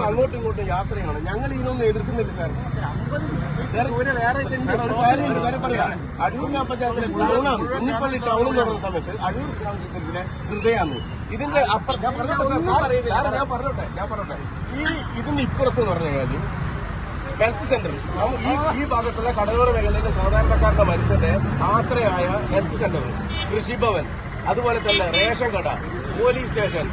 അങ്ങോട്ടും ഇങ്ങോട്ടും യാത്രയാണ് ഞങ്ങൾ ഇതിനൊന്നും എതിർക്കുന്നില്ല സാർ സാർ ഒരു വേറെ കാര്യം പറയാം അടൂർ ഗ്രാമപഞ്ചായത്തിലെ ടൗണാണ് കുഞ്ഞിപ്പള്ളി ടൗൺ എന്ന് പറഞ്ഞ സമയത്ത് അടൂർ ഗ്രാമപഞ്ചായത്തിലെ ഹൃദയമാണ് ഇതിന്റെ അപ്പുറം ഞാൻ പറഞ്ഞോട്ടെ ഞാൻ പറഞ്ഞോട്ടെ ഞാൻ പറഞ്ഞോട്ടെ ഈ ഇതിന്റെ ഇപ്പുറത്ത് എന്ന് പറഞ്ഞ കാര്യം ഹെൽത്ത് സെന്റർ ഈ ഈ ഭാഗത്തുള്ള കടലോര മേഖലയിലെ സാധാരണക്കാരുടെ മനുഷ്യന്റെ ആശ്രയമായ ഹെൽത്ത് സെന്റർ കൃഷിഭവൻ അതുപോലെ തന്നെ റേഷൻ കട പോലീസ് സ്റ്റേഷൻ.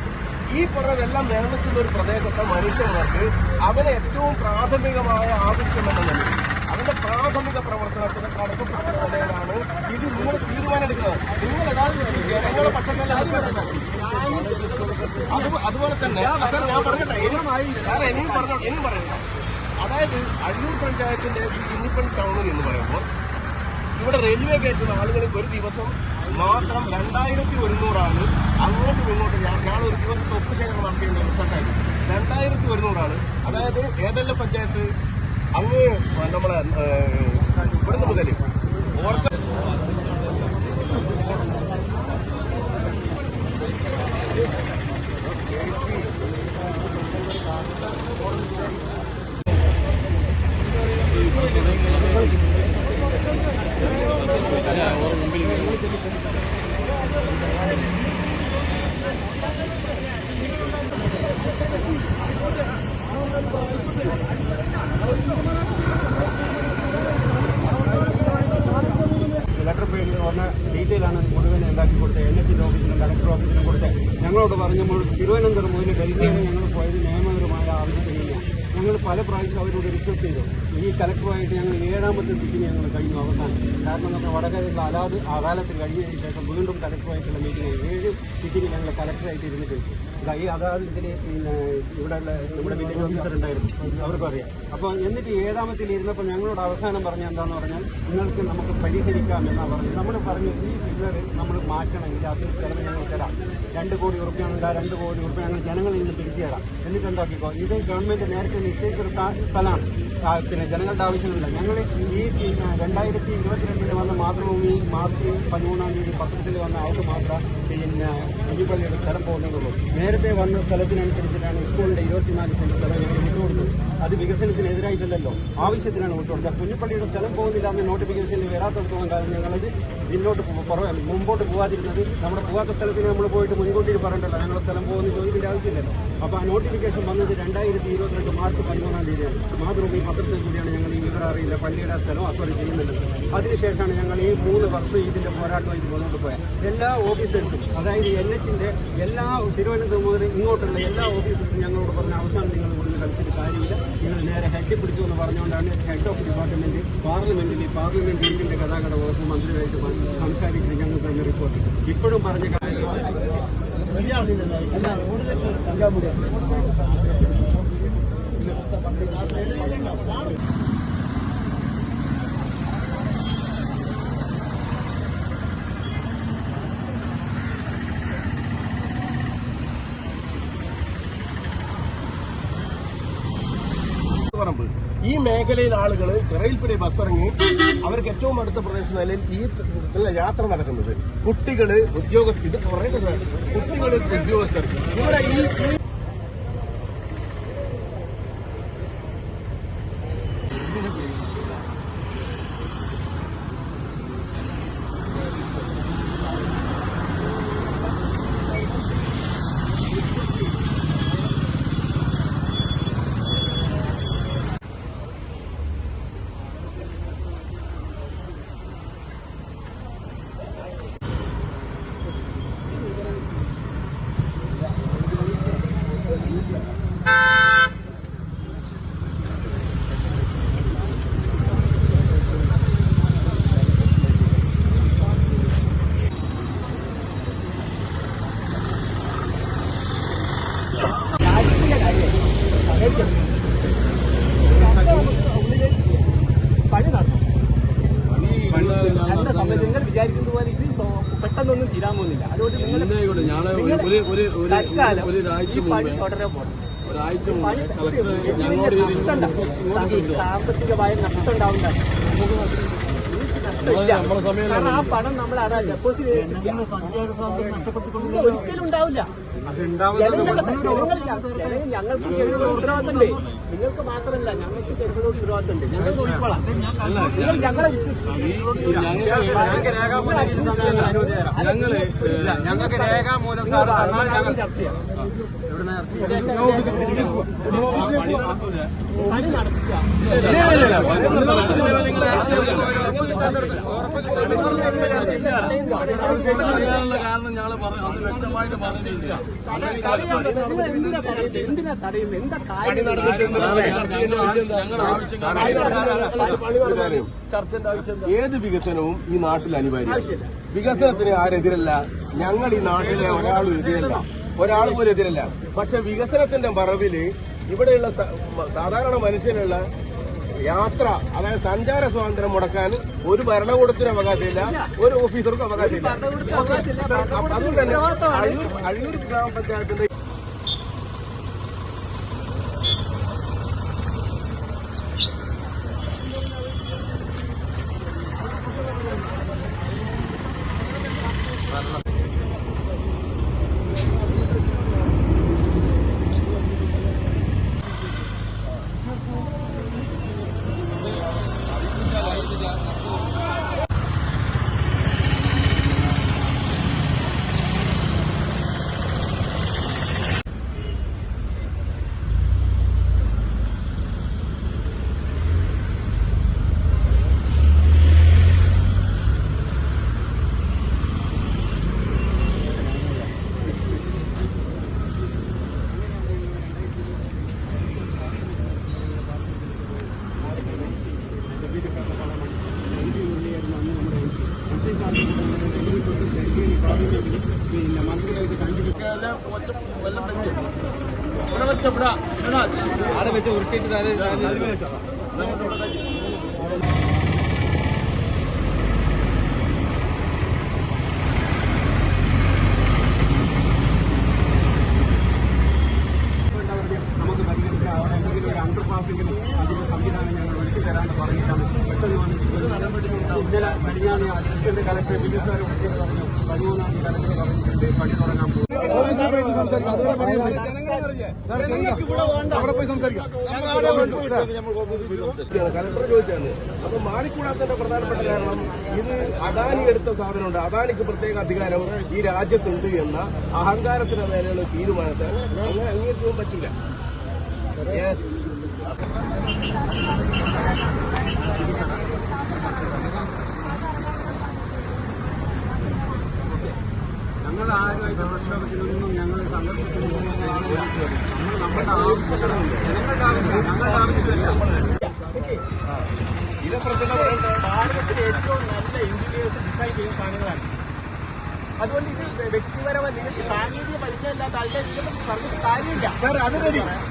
ഈ പറഞ്ഞതെല്ലാം നിലനിൽക്കുന്ന ഒരു പ്രദേശത്തെ മനുഷ്യന്മാർക്ക് അവന് ഏറ്റവും പ്രാഥമികമായ ആവശ്യമെന്ന നിലയിൽ. അവന്റെ പ്രാഥമിക പ്രവർത്തനത്തിന് നിലയിലാണ് ഇത് നിങ്ങൾ തീരുമാനമെടുക്കുന്നത്. നിങ്ങൾ ജനങ്ങളെ പക്ഷത്തല്ല അത് അതുപോലെ തന്നെ സാർ ഞാൻ പറഞ്ഞിട്ടെ സാർ ഇനിയും പറഞ്ഞു എനിയും പറയുന്നു അതായത് അഴൂർ പഞ്ചായത്തിന്റെ ഈ കുഞ്ഞിപ്പള്ളി ടൗണിൽ എന്ന് പറയുമ്പോൾ ഇവിടെ റെയിൽവേ കയറ്റുന്ന ആളുകൾക്ക് ഒരു ദിവസം മാത്രം രണ്ടായിരത്തി ഒരുന്നൂറാണ്. അങ്ങോട്ടും ഇങ്ങോട്ടും ഞാൻ ഒരു ദിവസം തൊപ്പ് ശേഖരം നടത്തിയ റിസൾട്ടായിരുന്നു രണ്ടായിരത്തി ഒരുന്നൂറാണ്. അതായത് ഏതെല്ലാം പഞ്ചായത്ത്? അങ്ങ് നമ്മളെ ഇവിടുന്ന് മുതൽ ഓർക്ക ലെറ്റർ പേരിൽ പറഞ്ഞ ഡീറ്റെയിൽ ആണ് മുഴുവൻ ഉണ്ടാക്കി കൊടുത്തത് എൻ എച്ച് ഓഫീസിനും ഞങ്ങളോട് ഞങ്ങളോട് പറഞ്ഞപ്പോൾ തിരുവനന്തപുരം മുതൽ ഡൽഹി വരെ ഞങ്ങൾ പോയത് നിയമപരമായ ആവശ്യത്തിനില്ല ഞങ്ങൾ പല പ്രാവശ്യം അവരോട് റിക്വസ്റ്റ് ചെയ്തു. ഈ കലക്ടറുമായിട്ട് ഞങ്ങൾ ഏഴാമത്തെ സിറ്റിംഗ് ഞങ്ങൾ കഴിഞ്ഞു അവസാനം. കാരണം നമ്മൾ വടകരയുള്ള അലാത് അദാലത്ത് കഴിഞ്ഞതിന് ശേഷം വീണ്ടും കലക്ടറുമായിട്ടുള്ള മീറ്റിംഗ് ഏഴ് സിറ്റിംഗ് ഞങ്ങൾ കലക്ടറായിട്ട് ഇരുന്നിട്ട് ഈ അദാലത്തിൽ പിന്നെ ഇവിടെയുള്ള നമ്മുടെ വില്ലേജ് ഓഫീസർ ഉണ്ടായിരുന്നു. അവർക്ക് അറിയാം. അപ്പോൾ എന്നിട്ട് ഏഴാമത്തിൽ ഇരുന്നപ്പോൾ ഞങ്ങളോട് അവസാനം പറഞ്ഞ എന്താണെന്ന് പറഞ്ഞാൽ നിങ്ങൾക്ക് നമുക്ക് പരിഹരിക്കാം എന്നാണ് പറഞ്ഞത്. നമ്മൾ പറഞ്ഞു ഈ ഫിഗർ നമ്മൾ മാറ്റണമെങ്കിൽ അത് ചിലവ് ഞങ്ങൾ തരാം. രണ്ട് കോടി ഉറുപ്പ്യാണെങ്കിൽ ആ രണ്ട് കോടി ഉറുപ്പ്യ ഞങ്ങൾ ജനങ്ങളിൽ നിന്ന് പിരിച്ചു തരാം എന്നിട്ട് എന്താക്കിക്കോ? ഇത് ഗവൺമെന്റ് നേരത്തെ നിശ്ചയിച്ചൊരു സ്ഥ- സ്ഥലമാണ് പിന്നെ ജനങ്ങളുടെ ആവശ്യമില്ല. ഞങ്ങൾ ഈ രണ്ടായിരത്തി ഇരുപത്തിരണ്ടിന് വന്ന മാതൃഭൂമി മാർച്ച് പതിമൂന്നാം തീയതി പത്രത്തിൽ വന്ന ആൾക്ക് മാത്രം പിന്നെ കുഞ്ഞിപ്പള്ളിയുടെ സ്ഥലം പോകുന്നതുള്ളൂ നേരത്തെ വന്ന സ്ഥലത്തിനനുസരിച്ചിട്ടാണ് സ്കൂളിന്റെ ഇരുപത്തിനാല് സെന്റ് സ്ഥലം ഞങ്ങൾ വിട്ടുകൊടുത്തത് അത് വികസനത്തിനെതിരായിട്ടല്ലോ ആവശ്യത്തിനാണ് വിട്ടുകൊടുത്തത് കുഞ്ഞിപ്പള്ളിയുടെ സ്ഥലം പോകുന്നില്ല എന്ന് നോട്ടിഫിക്കേഷനിൽ വരാത്തടത്തോളം കാലം ഞങ്ങളത് പിന്നോട്ട് പുറമെ മുമ്പോട്ട് പോകാതിരുന്നത് നമ്മുടെ പോകാത്ത സ്ഥലത്തിന് നമ്മൾ പോയിട്ട് മുൻകൂട്ടി പറയണ്ടല്ലോ. ഞങ്ങളുടെ സ്ഥലം പോകുന്ന ചോദ്യത്തിന്റെ ആവശ്യമില്ലല്ലോ. അപ്പോൾ ആ നോട്ടിഫിക്കേഷൻ വന്നത് രണ്ടായിരത്തി ഇരുപത്തിരണ്ട് മാർച്ച് പതിമൂന്നാം തീയതി മാതൃഭൂമി പത്രത്തിൽ കൂടിയാണ് ഞങ്ങൾ ഈ വിവരം അറിയില്ല പള്ളിയുടെ സ്ഥലം അക്വയർ ചെയ്യുന്നുണ്ട് അതിനുശേഷമാണ് ഞങ്ങൾ ഈ മൂന്ന് വർഷം ഇതിന്റെ പോരാട്ടമായി മുന്നോട്ട് പോയത്. എല്ലാ ഓഫീസേഴ്സും അതായത് എൻ എച്ചിന്റെ എല്ലാ തിരുവനന്തപുരം മുതൽ ഇങ്ങോട്ടുള്ള എല്ലാ ഓഫീസേഴ്സും ഞങ്ങളോട് പറഞ്ഞ അവസാനം നിങ്ങൾ ഇവിടുന്ന് കളിച്ചിട്ട് കാര്യമില്ല. നിങ്ങൾ നേരെ ഹെഡ് പിടിച്ചു എന്ന് പറഞ്ഞുകൊണ്ടാണ് ഹെഡ് ഓഫ് ഡിപ്പാർട്ട്മെന്റ് പാർലമെന്റിൽ ഈ പാർലമെന്റ് ഇന്ത്യന്റെ ഗതാഗത വകുപ്പ് മന്ത്രിയായിട്ട് സംസാരിക്കുന്നത് ഞങ്ങൾക്ക് തന്നെ റിപ്പോർട്ട് ഇപ്പോഴും പറഞ്ഞ കാര്യം പറമ്പ് ഈ മേഖലയിൽ ആളുകൾ ചിറയിൽപ്പടി ബസ് ഇറങ്ങി അവർക്ക് ഏറ്റവും അടുത്ത പ്രദേശം നിലയിൽ ഈ യാത്ര നടക്കുന്നത് കുട്ടികൾ ഉദ്യോഗസ്ഥർ ഇത് സാർ കുട്ടികൾ ഉദ്യോഗസ്ഥർ. ഇവിടെ ഈ ഈ പണി നടന്നു എന്റെ സമയത്ത് നിങ്ങൾ വിചാരിക്കുന്ന പോലെ ഇത് പെട്ടെന്നൊന്നും തീരാൻ പോകുന്നില്ല. അതുകൊണ്ട് നിങ്ങൾ തൽക്കാലം ഈ പണി തുടരാൻ പോകണം സാമ്പത്തികമായ നഷ്ടം ഉണ്ടാവുന്ന നമ്മളെ- നമ്മളെ സമയം കാരണം ആ പണം നമ്മൾ അതാ ഡെപ്പോസിറ്റ് ഒരിക്കലും ഉണ്ടാവില്ല. ഞങ്ങൾക്ക് ജനങ്ങളുടെ ഉത്തരവാദിത്തമുണ്ട്. നിങ്ങൾക്ക് മാത്രമല്ല ഞങ്ങൾക്ക് ജനങ്ങളുടെ ഉത്തരവാദിത്തമുണ്ട്. ഞങ്ങൾ നോക്കിക്കോളാം നിങ്ങൾ ഞങ്ങളെ വിശ്വസിക്കും ഞങ്ങൾ ഞങ്ങൾക്ക് രേഖാമൂലം സാർ തന്നാൽ ഞങ്ങൾ ചർച്ച ചെയ്യാം. കാരണം ഞങ്ങൾ അത് വ്യക്തമായിട്ട് പറഞ്ഞില്ല എന്തിനാ തടയുന്നത് എന്താ കാര്യം? ഏത് വികസനവും ഈ നാട്ടിൽ അനിവാര്യം. വികസനത്തിന് ആരെതിരല്ല ഞങ്ങൾ ഈ നാട്ടിലെ ഒരാളും എതിരല്ല ഒരാൾ പോലും എതിരല്ല പക്ഷെ വികസനത്തിന്റെ മറവിൽ ഇവിടെയുള്ള സാധാരണ മനുഷ്യനുള്ള യാത്ര അതായത് സഞ്ചാര സ്വാതന്ത്ര്യം മുടക്കാൻ ഒരു ഭരണകൂടത്തിന് അവകാശമില്ല ഒരു ഓഫീസർക്കും അവകാശമില്ല. അതുകൊണ്ട് തന്നെ. അഴിയൂർ അഴിയൂർ ഗ്രാമപഞ്ചായത്തിന്റെ പിന്നെ മന്ത്രിയായിട്ട് കണ്ടിരിക്കുക അവിടെ വെച്ച് ഉരുട്ടിട്ട് നമുക്ക് പരിഗണിക്കാം അവിടെ എന്തെങ്കിലും ഒരു അണ്ടർ പാസിംഗിന് അതിന്റെ സംവിധാനം ഞങ്ങൾ ഒരുക്കി തരാമെന്ന് പറഞ്ഞിട്ടാണ് പെട്ടെന്ന് വന്നിട്ട് ഇന്നലെ കഴിഞ്ഞാണ് അസിസ്റ്റന്റ് കലക്ടർ ബിജു സാർ വിളിച്ചത് പറഞ്ഞു പതിമൂന്നാം തീയതി കലക്ടർ പറഞ്ഞിട്ടുണ്ട് പണി തുടങ്ങാൻ പോകും കലക്ടർ ചോദിച്ചാണ് അപ്പൊ മാറിക്കൂടാത്തതിന്റെ പ്രധാനപ്പെട്ട കാരണം ഇത് അദാനി എടുത്ത സാധനമുണ്ട് അദാനിക്ക് പ്രത്യേക അധികാരം ഈ രാജ്യത്തുണ്ട് എന്ന അഹങ്കാരത്തിന്റെ മേലെയുള്ള തീരുമാനത്തെ അങ്ങനെ അംഗീകരിക്കാൻ പറ്റില്ല. ഞങ്ങൾ ആരുമായി പ്രക്ഷോഭത്തിനൊന്നും നമ്മുടെ ആവശ്യങ്ങളുണ്ട് ജനങ്ങളുടെ ആവശ്യം ഞങ്ങളുടെ ആവശ്യമല്ല ഇതിനെക്കുറിച്ചുള്ള ഭാരതത്തിലെ ഏറ്റവും നല്ല എഞ്ചിനീയേഴ്സ് ഡിസൈൻ ചെയ്യുന്ന സാധനങ്ങളാണ്. അതുകൊണ്ട് ഇത് വ്യക്തിപരമല്ല നിങ്ങൾക്ക് സാങ്കേതിക പരിചയമില്ലാത്ത ആളുടെ ഇതിനെപ്പറ്റി പറഞ്ഞിട്ട് കാര്യമില്ല. സാർ അത്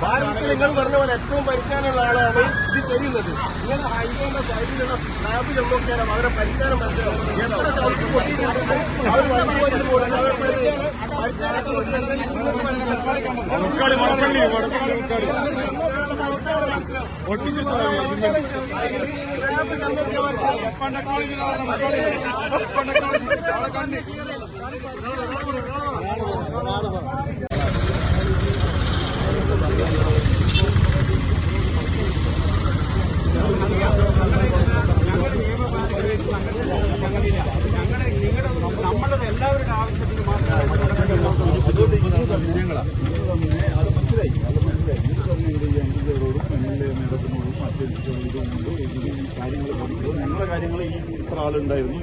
ഭാരതത്തിൽ നിങ്ങൾ പറഞ്ഞ പോലെ ഏറ്റവും പരിജ്ഞാനമുള്ള ആളാണ് ഇത് ചെയ്യുന്നത്. ഇങ്ങനെ ഹൈവേന്റെ സൈഡിലുള്ള ലാബ് ചെന്നോക്കിയാലും അവരെ പരിജ്ഞാനം മനസ്സിലാവും. എത്ര ചവിട്ടി എല്ലാവരുടെ ആവശ്യത്തിന് മാത്രമേ അത് മനസ്സിലായി അത് മനസ്സിലായി ഇത് ഇത് ഈ അംഗീകാരോടും എം എൽ എ നേതൃത്വത്തോടും മറ്റ് ഇതുകൊണ്ട് കാര്യങ്ങൾ പഠിക്കുന്നത് ഞങ്ങളുടെ കാര്യങ്ങൾ ഈ ഇത്ര ആളുണ്ടായിരുന്നു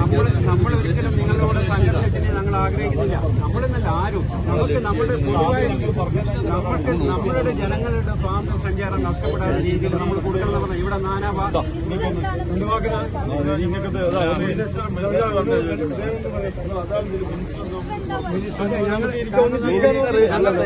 നമ്മൾ നമ്മൾ ഒരിക്കലും നിങ്ങളുടെ കൂടെ സംഘർഷത്തിന് ഞങ്ങൾ ആഗ്രഹിക്കുന്നില്ല നമ്മളെന്നല്ല ആരും നമുക്ക് നമ്മുടെ പൊതുവായ നമുക്ക് നമ്മളുടെ ജനങ്ങളുടെ സ്വാതന്ത്ര്യ സഞ്ചാരം നഷ്ടപ്പെടാത്ത രീതിയിൽ നമ്മൾ കൊടുക്കണം ഇവിടെ നാനാ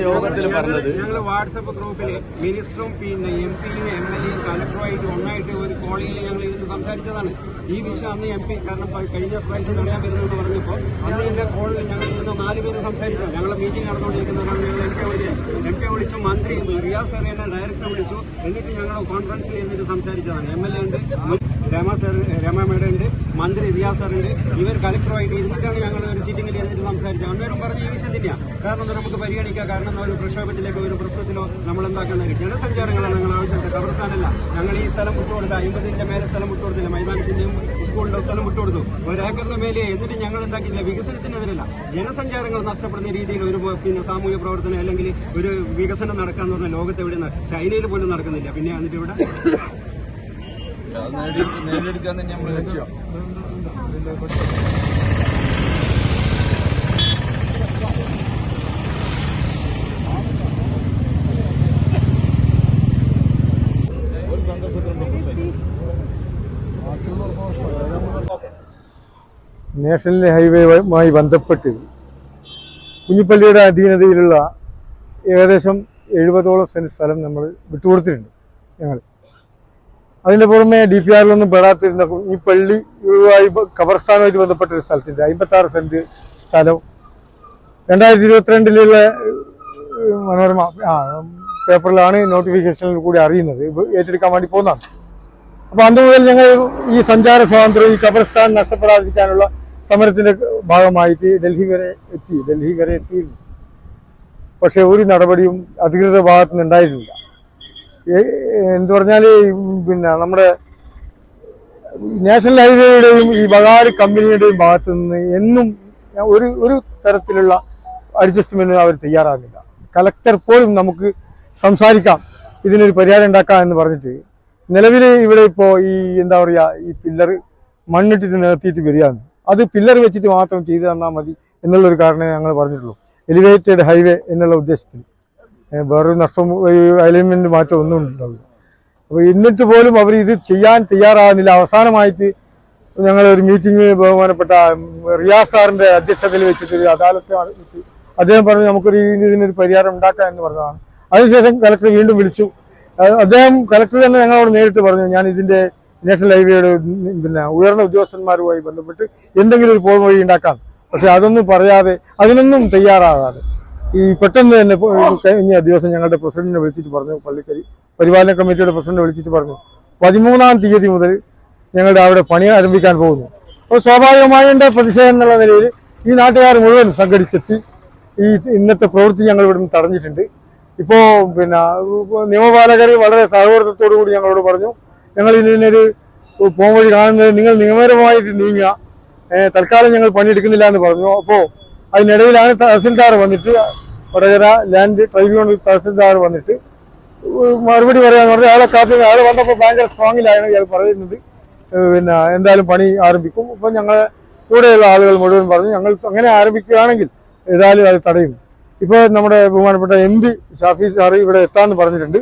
യോഗത്തിൽ പറഞ്ഞത് ഞങ്ങൾ വാട്സപ്പ് ഗ്രൂപ്പിൽ മിനിസ്റ്ററും പിന്നെ എം പിയും എം എൽ എയും കലക്ടറുമായിട്ട് ഒന്നായിട്ട് ഒരു കോളിൽ ഞങ്ങൾ ഇരുന്ന് സംസാരിച്ചതാണ് ഈ വിഷയം അന്ന് എം പി കാരണം കഴിഞ്ഞ പ്രാവശ്യം അറിയാൻ വരുന്നതെന്ന് പറഞ്ഞപ്പോൾ അന്ന് എന്റെ കോളിൽ ഞങ്ങൾ ഇരുന്ന് നാല് പേര് സംസാരിച്ചു ഞങ്ങൾ മീറ്റിംഗ് നടന്നുകൊണ്ടിരിക്കുന്നതാണ് ഞങ്ങൾ എം കെ വിളിച്ചത് എം കെ വിളിച്ചു മന്ത്രി റിയാസ് അറിയാനെ ഡയറക്ടർ വിളിച്ചു എന്നിട്ട് ഞങ്ങൾ കോൺഫറൻസിൽ ഇരുന്നിട്ട് സംസാരിച്ചതാണ് എം എൽ എ ഉണ്ട് രമ സാർ രമ മേഡം ഉണ്ട് മന്ത്രി റിയാസ് സാർ ഉണ്ട് ഇവർ കലക്ടറുമായിട്ട് ഇരുന്നിട്ടാണ് ഞങ്ങൾ ഒരു സീറ്റിംഗിൽ ഇരുന്നിട്ട് സംസാരിച്ചത്. അന്നേരം പറഞ്ഞ ഈ വിഷയം തന്നെയാണ് കാരണം നമുക്ക് പരിഗണിക്കാം. കാരണം ഒരു പ്രക്ഷോഭത്തിലേക്കോ ഒരു പ്രശ്നത്തിലോ നമ്മൾ എന്താക്കുന്നത് ജനസഞ്ചാരങ്ങളാണ് ഞങ്ങൾ ആവശ്യപ്പെട്ടത്. കബർസ്ഥാനല്ല. ഞങ്ങൾ ഈ സ്ഥലം വിട്ടുകൊടുത്ത അമ്പതിന്റെ മേലെ സ്ഥലം വിട്ടുകൊടുത്തില്ല മൈതാനത്തിന്റെയും സ്കൂളിന്റെ സ്ഥലം വിട്ടുകൊടുത്തു ഒരു ഏക്കറിന് മേലെ എന്നിട്ട് ഞങ്ങൾ എന്താക്കില്ല വികസനത്തിനെതിരല്ല. ജനസഞ്ചാരങ്ങൾ നഷ്ടപ്പെടുന്ന രീതിയിൽ ഒരു പിന്നെ സാമൂഹ്യ പ്രവർത്തനം അല്ലെങ്കിൽ ഒരു വികസനം നടക്കാന്ന് പറഞ്ഞാൽ ലോകത്ത് എവിടെ ചൈനയിൽ പോലും നടക്കുന്നില്ല. പിന്നെ എന്നിട്ട് ഇവിടെ? അത് നേടി നേടിയെടുക്കാൻ തന്നെ നമ്മൾ നാഷണൽ ഹൈവേയുമായി ബന്ധപ്പെട്ട് കുഞ്ഞിപ്പള്ളിയുടെ അധീനതയിലുള്ള ഏകദേശം എഴുപതോളം സെന്റ് സ്ഥലം നമ്മൾ വിട്ടുകൊടുത്തിട്ടുണ്ട് ഞങ്ങൾ. അതിന്റെ പുറമെ ഡി പി ആറിലൊന്നും പെടാത്തിരുന്ന ഈ പള്ളി ഖബർസ്ഥാനുമായിട്ട് ബന്ധപ്പെട്ട ഒരു സ്ഥലത്തിന്റെ അമ്പത്തി ആറ് സെന്റ് സ്ഥലം. രണ്ടായിരത്തി ഇരുപത്തിരണ്ടിലുള്ള മനോരമ പേപ്പറിലാണ് നോട്ടിഫിക്കേഷനിൽ കൂടി അറിയുന്നത്. ഏറ്റെടുക്കാൻ വേണ്ടി പോകുന്നതാണ്. അപ്പൊ അന്ന് മുതൽ ഞങ്ങൾ ഈ സഞ്ചാര സ്വാതന്ത്ര്യം ഈ ഖബർസ്ഥാൻ നഷ്ടപ്പെടാതിരിക്കാനുള്ള സമരത്തിന്റെ ഭാഗമായിട്ട് ഡൽഹി വരെ എത്തി. ഡൽഹി വരെ എത്തിയിരുന്നു. പക്ഷെ ഒരു നടപടിയും അധികൃത ഭാഗത്തുനിന്ന് ഉണ്ടായിരുന്നില്ല എന്ത് പറഞ്ഞാൽ പിന്നെ നമ്മുടെ നാഷണൽ ഹൈവേയുടെയും ഈ ബഗാരി കമ്പനിയുടെയും ഭാഗത്തു നിന്ന് എന്നും ഒരു ഒരു തരത്തിലുള്ള അഡ്ജസ്റ്റ്മെന്റ് അവർ തയ്യാറാകുന്നില്ല. കലക്ടർ പോലും നമുക്ക് സംസാരിക്കാം ഇതിനൊരു പരിഹാരം ഉണ്ടാക്കാം എന്ന് പറഞ്ഞിട്ട്. നിലവിൽ ഇവിടെ ഇപ്പോൾ ഈ എന്താ പറയുക ഈ പില്ലർ മണ്ണിട്ടിട്ട് നിർത്തിയിട്ട് വരികയാണ്. അത് പില്ലർ വെച്ചിട്ട് മാത്രം ചെയ്തു തന്നാൽ മതി എന്നുള്ളൊരു കാരണമേ ഞങ്ങൾ പറഞ്ഞിട്ടുള്ളൂ. എലിവേറ്റഡ് ഹൈവേ എന്നുള്ള ഉദ്ദേശത്തിൽ. വേറൊരു നഷ്ടം അലൈൻമെന്റ് മാറ്റം ഒന്നും ഉണ്ടാവില്ല. അപ്പോൾ എന്നിട്ട് പോലും അവർ ഇത് ചെയ്യാൻ തയ്യാറാകുന്നില്ല. അവസാനമായിട്ട് ഞങ്ങൾ ഒരു മീറ്റിംഗ് ബഹുമാനപ്പെട്ട റിയാസ് സാറിന്റെ അധ്യക്ഷതയിൽ വെച്ചിട്ട് ഒരു അദാലത്ത് വെച്ച് അദ്ദേഹം പറഞ്ഞു നമുക്കൊരു ഇതിനൊരു പരിഹാരം ഉണ്ടാക്കാം എന്ന് പറഞ്ഞതാണ്. അതിനുശേഷം കലക്ടർ വീണ്ടും വിളിച്ചു. അദ്ദേഹം കലക്ടർ തന്നെ ഞങ്ങളോട് നേരിട്ട് പറഞ്ഞു ഞാൻ ഇതിന്റെ നാഷണൽ ഹൈവേയുടെ പിന്നെ ഉയർന്ന ഉദ്യോഗസ്ഥന്മാരുമായി ബന്ധപ്പെട്ട് എന്തെങ്കിലും ഒരു പോംവഴി ഉണ്ടാക്കാം. പക്ഷെ അതൊന്നും പറയാതെ അതിനൊന്നും തയ്യാറാകാതെ ഈ പെട്ടെന്ന് തന്നെ കഴിഞ്ഞ ദിവസം ഞങ്ങളുടെ പ്രസിഡന്റിനെ വിളിച്ചിട്ട് പറഞ്ഞു പള്ളിക്കരി പരിപാലന കമ്മിറ്റിയുടെ പ്രസിഡന്റ് വിളിച്ചിട്ട് പറഞ്ഞു പതിമൂന്നാം തീയതി മുതൽ ഞങ്ങളുടെ അവിടെ പണി ആരംഭിക്കാൻ പോകുന്നു. അപ്പോൾ സ്വാഭാവികമായിട്ട് പ്രതിഷേധം എന്നുള്ള നിലയിൽ ഈ നാട്ടുകാർ മുഴുവൻ സംഘടിച്ചെത്തി ഈ ഇന്നത്തെ പ്രവൃത്തി ഞങ്ങൾ ഇവിടുന്ന് തടഞ്ഞിട്ടുണ്ട്. ഇപ്പോൾ പിന്നെ നിയമപാലകർ വളരെ സഹകരണത്തോടു കൂടി ഞങ്ങളോട് പറഞ്ഞു ഞങ്ങൾ ഇതിനൊരു പോംവഴി കാണുന്നത് നിങ്ങൾ നിയമപരമായിട്ട് നീങ്ങുക. തൽക്കാലം ഞങ്ങൾ പണിയെടുക്കുന്നില്ല എന്ന് പറഞ്ഞു. അപ്പോൾ അതിനിടയിലാണ് തഹസിൽദാർ വന്നിട്ട് വടകര ലാൻഡ് ട്രൈബ്യൂണൽ തഹസിൽദാർ വന്നിട്ട് മറുപടി പറയാന്ന് പറഞ്ഞാൽ അയാളെ കാത്തി അയാൾ വന്നപ്പോൾ ഭയങ്കര സ്ട്രോങ്ങിലാണ് ഇയാൾ പറയുന്നത്. പിന്നെ എന്തായാലും പണി ആരംഭിക്കും. ഇപ്പം ഞങ്ങൾ കൂടെയുള്ള ആളുകൾ മുഴുവൻ പറഞ്ഞു ഞങ്ങൾ അങ്ങനെ ആരംഭിക്കുകയാണെങ്കിൽ ഏതായാലും അത് തടയും. ഇപ്പോൾ നമ്മുടെ ബഹുമാനപ്പെട്ട എം പി ഷാഫി സാറ് ഇവിടെ എത്താമെന്ന് പറഞ്ഞിട്ടുണ്ട്.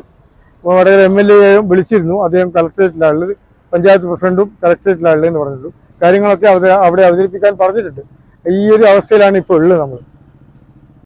വടകര എം എൽ എ വിളിച്ചിരുന്നു. അദ്ദേഹം കളക്ടറേറ്റിലാണ് ഉള്ളത്. പഞ്ചായത്ത് പ്രസിഡന്റും കളക്ടറേറ്റിലാണ് ഉള്ളതെന്ന് പറഞ്ഞിട്ടുണ്ട്. കാര്യങ്ങളൊക്കെ അവിടെ അവതരിപ്പിക്കാൻ പറഞ്ഞിട്ടുണ്ട്. ഈ ഒരു അവസ്ഥയിലാണ് ഇപ്പോൾ ഉള്ളത് നമ്മൾ